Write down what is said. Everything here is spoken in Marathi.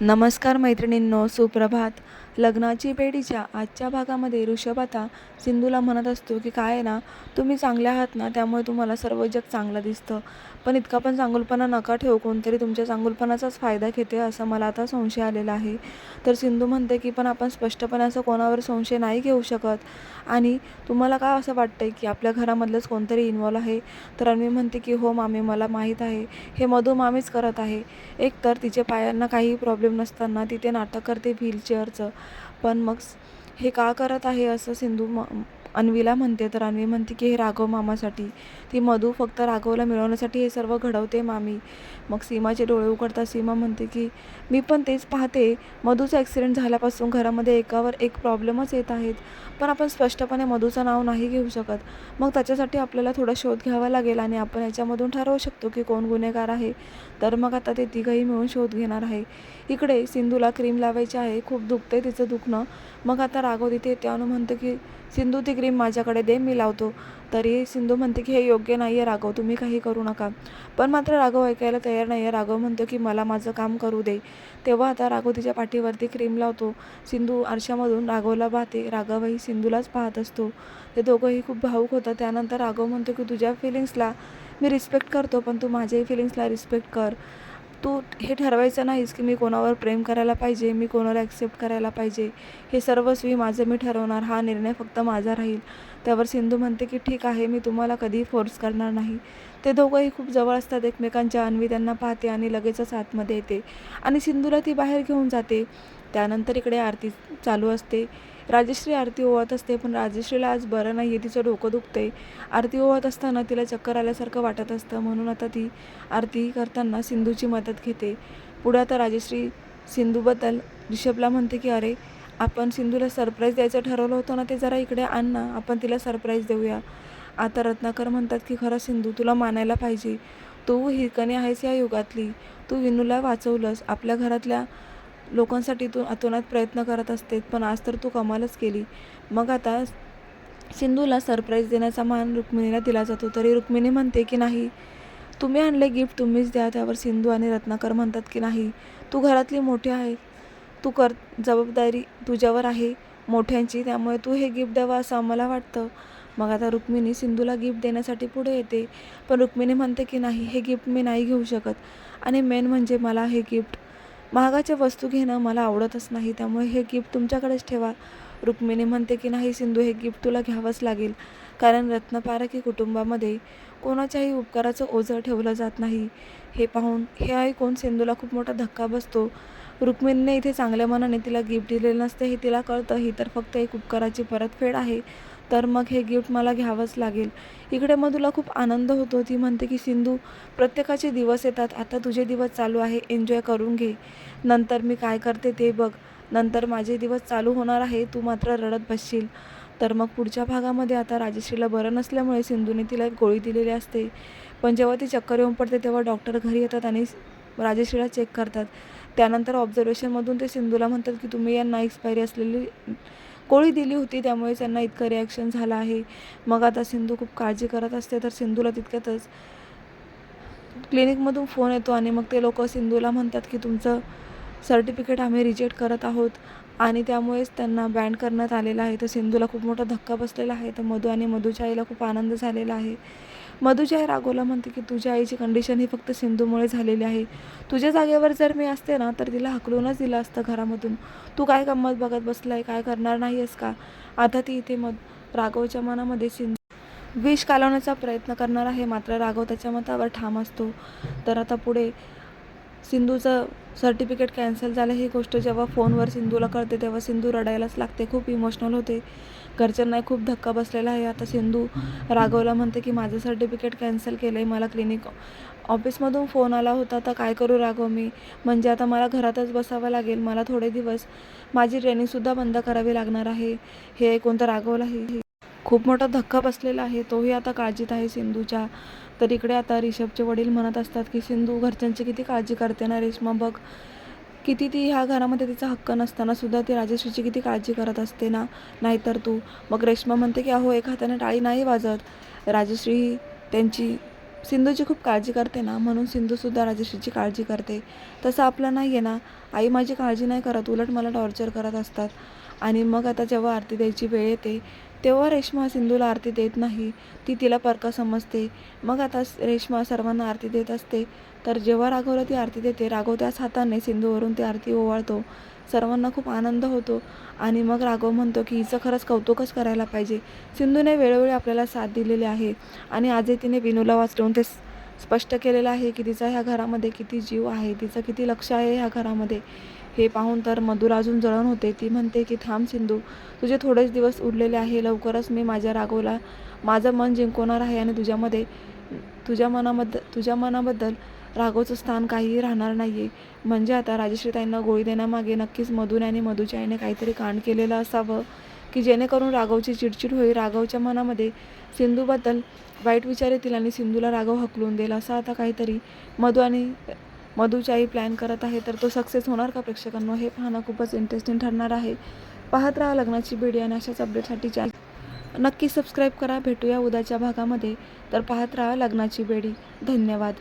नमस्कार मैत्रिणींनो सुप्रभात. लग्नाची बेडीच्या आजच्या भागामध्ये ऋषभ आता सिंधूला म्हणत असतो की काय आहे ना तुम्ही चांगल्या आहात ना त्यामुळे तुम्हाला सर्व जग चांगलं दिसतं. पण इतका पण चांगुलपणा नका ठेवू कोणतरी तुमच्या चांगुलपणाचाच फायदा घेते असं मला आता संशय आलेला आहे. तर सिंधू म्हणते की पण आपण स्पष्टपणे असं कोणावर संशय नाही घेऊ शकत. आणि तुम्हाला काय असं वाटतंय की आपल्या घरामधलंच कोणतरी इन्वॉल्व आहे? तर अन्वी म्हणते की हो मामी मला माहीत आहे. हे मधू मामीच करत आहे. एक तर तिच्या पायांना काही प्रॉब्लेम नसताना तिथे नाटक करते व्हीलचेअरचं. पण मग हे का करत आहे असं सिंधू म अन्वीला म्हणते. तर अन्वी म्हणते की हे राघव मामासाठी ती मधू फक्त राघवला मिळवण्यासाठी हे सर्व घडवते मामी. मग सीमाचे डोळे उघडता सीमा म्हणते की मी पण तेच पाहते. मधूचा ॲक्सिडेंट झाल्यापासून घरामध्ये एकावर एक प्रॉब्लेमच येत आहेत. पण आपण स्पष्टपणे मधूचं नाव नाही घेऊ शकत. मग त्याच्यासाठी आपल्याला थोडा शोध घ्यावा लागेल आणि आपण याच्यामधून ठरवू शकतो की कोण गुन्हेगार आहे. तर मग आता ते तिघंही मिळून शोध घेणार आहे. इकडे सिंधूला क्रीम लावायची आहे खूप दुखते तिचं दुखणं. मग आता राघव तिथे येते आणि म्हणतो की सिंधू ती क्रीम माझ्याकडे दे मी लावतो. तरी सिंधू म्हणते की हे योग्य नाही आहे राघव तुम्ही काही करू नका. पण मात्र राघव ऐकायला तयार नाही आहे राघव म्हणतो की मला माझं काम करू दे. तेव्हा आता राघव तिच्या पाठीवरती क्रीम लावतो. सिंधू आरशामधून राघवला पाहते. राघवही सिंधूलाच पाहत असतो. ते दोघंही खूप भावूक होतं त्यानंतर राघव म्हणतो की तुझ्या फिलिंग्सला मी रिस्पेक्ट करतो पण तू माझ्याही फिलिंग्सला रिस्पेक्ट कर. तू हे ठरवायचं नाहीस की मी कोणावर प्रेम करायला पाहिजे मी कोणाला ॲक्सेप्ट करायला पाहिजे. हे सर्वस्वी माझं मी ठरवणार हा निर्णय फक्त माझा राहील. त्यावर सिंधू म्हणते की ठीक आहे मी तुम्हाला कधीही फोर्स करणार नाही. ते दोघंही खूप जवळ असतात एकमेकांच्या अन्वी त्यांना पाहते आणि लगेचच आतमध्ये येते. आणि सिंधूला ती बाहेर घेऊन जाते. त्यानंतर इकडे आरती चालू असते. राजश्री आरती ओवत असते पण राजश्रीला आज बरं नाही आहे तिचं डोकं दुखते आरती ओवत असताना तिला चक्कर आल्यासारखं वाटत असतं. म्हणून आता ती आरती करताना सिंधूची मदत घेते. पुढं आता राजश्री सिंधूबद्दल रिषभला म्हणते की अरे आपण सिंधूला सरप्राईज द्यायचं ठरवलं होतं ना ते जरा इकडे आण ना आपण तिला सरप्राईज देऊया. आता रत्नाकर म्हणतात की खरं सिंधू तुला मानायला पाहिजे. तू हिरकणी आहेस या युगातली. तू विनूला वाचवलंस. आपल्या घरातल्या लोकांसाठी तू अतोनात प्रयत्न करत असते पण आज तर तू कमालच केली. मग आता सिंधूला सरप्राईज देण्याचा मान रुक्मिणीला दिला जातो. तरी रुक्मिणी म्हणते की नाही तुम्ही आणले गिफ्ट तुम्हीच द्या त्यावर सिंधू आणि रत्नाकर म्हणतात की नाही तू घरातली मोठी आहे तू कर जबाबदारी तुझ्यावर आहे मोठ्यांची त्यामुळे तू हे गिफ्ट द्यावं असं आम्हाला वाटतं. मग आता रुक्मिणी सिंधूला गिफ्ट देण्यासाठी पुढे येते पण रुक्मिणी म्हणते की नाही हे गिफ्ट मी नाही घेऊ शकत. आणि मेन म्हणजे मला हे गिफ्ट महागाच्या वस्तू घेणं मला आवडतच नाही त्यामुळे हे गिफ्ट तुमच्याकडेच ठेवा. रुक्मिणी म्हणते की नाही सिंधू हे गिफ्ट तुला घ्यावंच लागेल. कारण रत्नपारखी कुटुंबामध्ये कोणाच्याही उपकाराचं ओझं ठेवलं जात नाही. हे पाहून हे ऐकून सिंधूला खूप मोठा धक्का बसतो. रुक्मिणीने इथे चांगल्या मनाने तिला गिफ्ट दिलेलं नसते हे तिला कळतं. ही तर फक्त एक उपकाराची परतफेड आहे. तर मग हे गिफ्ट मला घ्यावंच लागेल. इकडे मधूला खूप आनंद होतो. ती म्हणते की सिंधू प्रत्येकाचे दिवस येतात. आता तुझे दिवस चालू आहे. एन्जॉय करून घे. नंतर मी काय करते ते बघ. नंतर माझे दिवस चालू होणार आहे. तू मात्र रडत बसशील. तर मग पुढच्या भागामध्ये आता राजश्रीला बरं नसल्यामुळे सिंधूने तिला एक गोळी दिलेली असते. पण जेव्हा ती चक्कर येऊन पडते तेव्हा डॉक्टर घरी येतात आणि राजश्रीला चेक करतात. त्यानंतर ऑब्झर्वेशनमधून ते सिंधूला म्हणतात की तुम्ही यांना एक्सपायरी असलेली कोळी दिली होती त्यामुळे त्यांना इतकं रिॲक्शन झालं आहे. मग आता सिंधू खूप काळजी करत असते तर सिंधूला तितक्यातच क्लिनिकमधून फोन येतो आणि मग ते लोक सिंधूला म्हणतात की तुमचं सर्टिफिकेट आम्ही रिजेक्ट करत आहोत. आणि त्यामुळेच त्यांना बँड करण्यात आलेलं आहे. तर सिंधूला खूप मोठा धक्का बसलेला आहे. तर मधू आणि मधूच्या आईला खूप आनंद झालेला आहे. मधूच्या आई राघवला म्हणते की तुझ्या आईची कंडिशन ही फक्त सिंधूमुळे झालेली आहे. तुझ्या जागेवर जर मी असते ना तर तिला हकलूनच दिलं असतं घरामधून. तू काय गंमत बघत बसलाय? काय करणार नाही आहेस का? आता ती इथे मग राघवच्या मनामध्ये सिंधू विष कालवण्याचा प्रयत्न करणार आहे. मात्र राघव त्याच्या मतावर ठाम असतो. तर आता पुढे सिंधूचं सर्टिफिकेट कॅन्सल झालं ही गोष्ट जेव्हा फोनवर सिंधूला कळते तेव्हा सिंधू रडायलाच लागते. खूप इमोशनल होते. घरच्यांनाही खूप धक्का बसलेला आहे. आता सिंधू राघवला म्हणते की माझं सर्टिफिकेट कॅन्सल केलं आहे मला क्लिनिक ऑफिसमधून फोन आला होता तर काय करू राघव मी? म्हणजे आता मला घरातच बसावं लागेल मला थोडे दिवस माझी ट्रेनिंगसुद्धा बंद करावी लागणार आहे. हे ऐकून तर राघवलाही खूप मोठा धक्का बसलेला आहे. तोही आता काळजीत आहे सिंधूच्या. तर इकडे आता रिषभचे वडील म्हणत असतात की सिंधू घरच्यांची किती काळजी करते ना रेश्मा बघ. किती ती ह्या घरामध्ये तिचा हक्क नसताना सुद्धा ती राजश्रीची किती काळजी करत असते ना? नाहीतर तू. मग रेश्मा म्हणते की अहो एक हाताने टाळी नाही वाजत. राजश्री त्यांची सिंधूची खूप काळजी करते ना? म्हणून सिंधूसुद्धा राजश्रीची काळजी करते. तसं आपलं नाही आहे ना? आई माझी काळजी नाही करत. उलट मला टॉर्चर करत असतात. आणि मग आता जेव्हा आरती द्यायची वेळ येते तेव्हा रेश्मा सिंधूला आरती देत नाही. ती तिला परका समजते. मग आता रेश्मा सर्वांना आरती देत असते. तर जेव्हा राघवला ती आरती देते राघव त्याच हाताने सिंधूवरून ती आरती ओवाळतो. सर्वांना खूप आनंद होतो आणि मग राघव म्हणतो की हिचं खरंच कौतुकच करायला पाहिजे. सिंधूने वेळोवेळी आपल्याला साथ दिलेली आहे आणि आजही तिने विनूला वाचवून ते स्पष्ट केलेलं आहे की तिचा ह्या घरामध्ये किती जीव आहे तिचं किती लक्ष आहे ह्या घरामध्ये. हे पाहून तर मधुर अजून जळण होते. ती म्हणते की थांब सिंधू तुझे थोडेच दिवस उरलेले आहे. लवकरच मी माझ्या राघवला माझं मन जिंकवणार आहे आणि तुझ्यामध्ये तुझ्या मनाबद्दल तुझ्या मनाबद्दल राघवचं स्थान काहीही राहणार नाही आहे म्हणजे आता राजश्रीताईंना गोळी देण्यामागे नक्कीच मधुने आणि मधूच्या आईने काहीतरी कांड केलेलं असावं की जेणेकरून राघवची चिडचिड होईल. राघवच्या मनामध्ये सिंधूबद्दल वाईट विचार येतील आणि सिंधूला राघव हकलून देईल. असं आता काहीतरी मधू आणि मधूची आई प्लॅन करत आहे तर तो सक्सेस होणार का प्रेक्षकांनो? हे पाहणं खूपच इंटरेस्टिंग ठरणार आहे. पाहत राहा लग्नाची बेडी आणि अशाच अपडेटसाठी चॅनल नक्की सबस्क्राईब करा. भेटूया उद्याच्या भागामध्ये. तर पाहत राहा लग्नाची बेडी धन्यवाद.